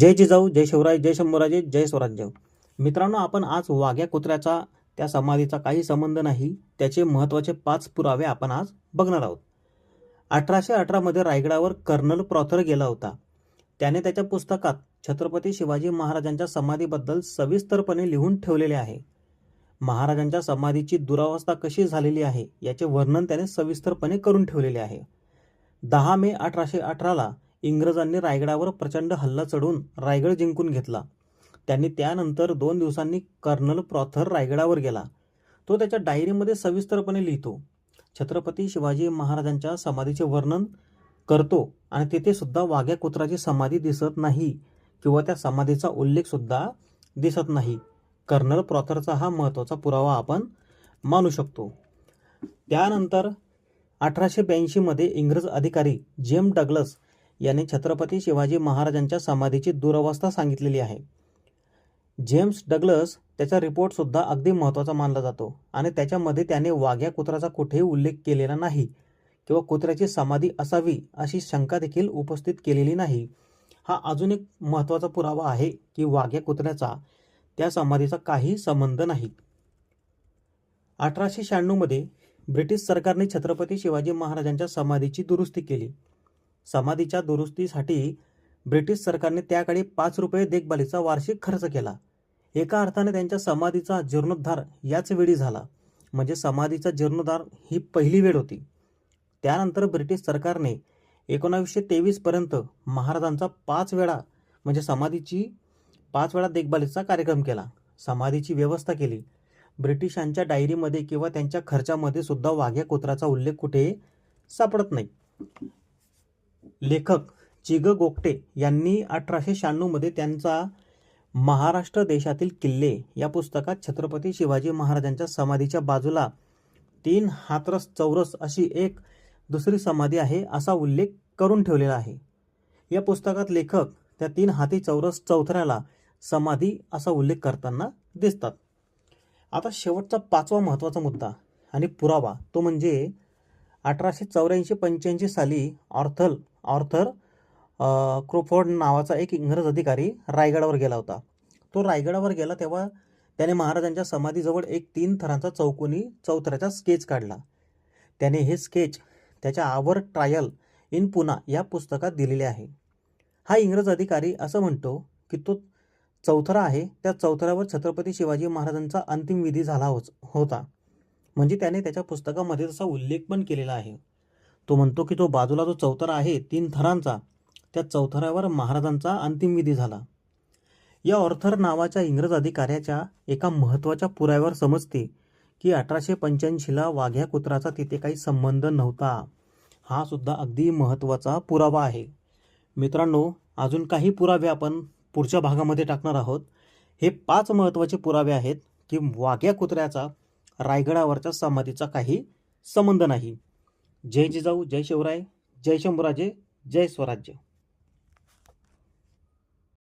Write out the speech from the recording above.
जय जिजाऊ जय शिवराय जय शंभूराजे जय स्वराज्य मित्रांनो आपण आज वाघ्या कुत्र्याचा त्या समाधीचा काही संबंध नाही त्याचे महत्त्वाचे पाच पुरावे आपण आज बघणार आहोत. अठराशे अठरामध्ये रायगडावर कर्नल प्रॉथर गेला होता. त्याने त्याच्या पुस्तकात छत्रपती शिवाजी महाराजांच्या समाधीबद्दल सविस्तरपणे लिहून ठेवलेले आहे. महाराजांच्या समाधीची दुरावस्था कशी झालेली आहे याचे वर्णन त्याने सविस्तरपणे करून ठेवलेले आहे. दहा मे अठराशे अठराला इंग्रजांनी रायगडावर प्रचंड हल्ला चढवून रायगड जिंकून घेतला. त्यांनी त्यानंतर दोन दिवसांनी कर्नल प्रॉथर रायगडावर गेला. तो त्याच्या डायरीमध्ये सविस्तरपणे लिहितो. छत्रपती शिवाजी महाराजांच्या समाधीचे वर्णन करतो आणि तेथे सुद्धा वाघ्या कुत्राची समाधी दिसत नाही किंवा त्या समाधीचा उल्लेखसुद्धा दिसत नाही. कर्नल प्रॉथरचा हा महत्त्वाचा पुरावा आपण मानू शकतो. त्यानंतर अठराशे ब्याऐंशीमध्ये इंग्रज अधिकारी जेम डगलस याने छत्रपती शिवाजी महाराजांच्या समाधीची दुरवस्था सांगितलेली आहे. जेम्स डगलस त्याचा रिपोर्टसुद्धा अगदी महत्त्वाचा मानला जातो आणि त्याच्यामध्ये त्याने वाघ्या कुत्र्याचा कुठेही उल्लेख केलेला नाही किंवा कुत्र्याची समाधी असावी अशी शंका देखील उपस्थित केलेली नाही. हा अजून एक महत्त्वाचा पुरावा आहे की वाघ्या कुत्र्याचा त्या समाधीचा काही संबंध नाही. अठराशे शहाण्णवमध्ये ब्रिटिश सरकारने छत्रपती शिवाजी महाराजांच्या समाधीची दुरुस्ती केली. समाधीच्या दुरुस्तीसाठी ब्रिटिश सरकारने त्याकडे पाच रुपये देखभालीचा वार्षिक खर्च केला. एका अर्थाने त्यांच्या समाधीचा जीर्णोद्धार याच वेळी झाला. म्हणजे समाधीचा जीर्णोद्धार ही पहिली वेळ होती. त्यानंतर ब्रिटिश सरकारने एकोणावीसशे तेवीसपर्यंत महाराजांचा पाच वेळा म्हणजे समाधीची पाच वेळा देखभालीचा कार्यक्रम केला. समाधीची व्यवस्था केली. ब्रिटिशांच्या डायरीमध्ये किंवा त्यांच्या खर्चामध्ये सुद्धा वाघ्या कुत्राचा उल्लेख कुठे सापडत नाही. लेखक चिग गोगटे यांनी अठराशे शहाण्णवमध्ये त्यांचा महाराष्ट्र देशातील किल्ले या पुस्तकात छत्रपती शिवाजी महाराजांच्या समाधीच्या बाजूला तीन हातरस चौरस अशी एक दुसरी समाधी आहे असा उल्लेख करून ठेवलेला आहे. या पुस्तकात लेखक त्या तीन हाती चौरस चौथऱ्याला समाधी असा उल्लेख करताना दिसतात. आता शेवटचा पाचवा महत्त्वाचा मुद्दा आणि पुरावा तो म्हणजे अठराशे चौऱ्याऐंशी पंच्याऐंशी साली ऑर्थल ऑर्थर क्रोफोर्ड नावाचा एक इंग्रज अधिकारी रायगडावर गेला होता. तो रायगडावर गेला तेव्हा त्याने महाराजांच्या समाधीजवळ एक तीन थरांचा चौकोनी चौथऱ्याचा स्केच काढला. त्याने हे स्केच त्याच्या आवर ट्रायल इन पुना या पुस्तकात दिलेले आहे. हा इंग्रज अधिकारी असं म्हणतो की तो चौथरा आहे त्या चौथऱ्यावर छत्रपती शिवाजी महाराजांचा अंतिम विधी झाला होच होता. म्हणजे त्याने त्याच्या पुस्तकामध्ये तसा उल्लेख पण केलेला आहे. तो म्हणतो की तो बाजूला जो चौथरा आहे तीन थरांचा त्या चौथऱ्यावर महाराजांचा अंतिम विधी झाला. या ऑर्थर नावाच्या इंग्रज अधिकाऱ्याच्या एका महत्त्वाच्या पुराव्यावर समजते की अठराशे पंच्याऐंशीला वाघ्या कुत्राचा तिथे काही संबंध नव्हता. हा सुद्धा अगदी महत्त्वाचा पुरावा आहे. मित्रांनो अजून काही पुरावे आपण पुढच्या भागामध्ये टाकणार आहोत. हे पाच महत्त्वाचे पुरावे आहेत की वाघ्या कुत्र्याचा रायगडावरच्या समाधीचा काही संबंध नाही. जय जिजाऊ जय शिवराय जय शंभूराजे जय स्वराज्य.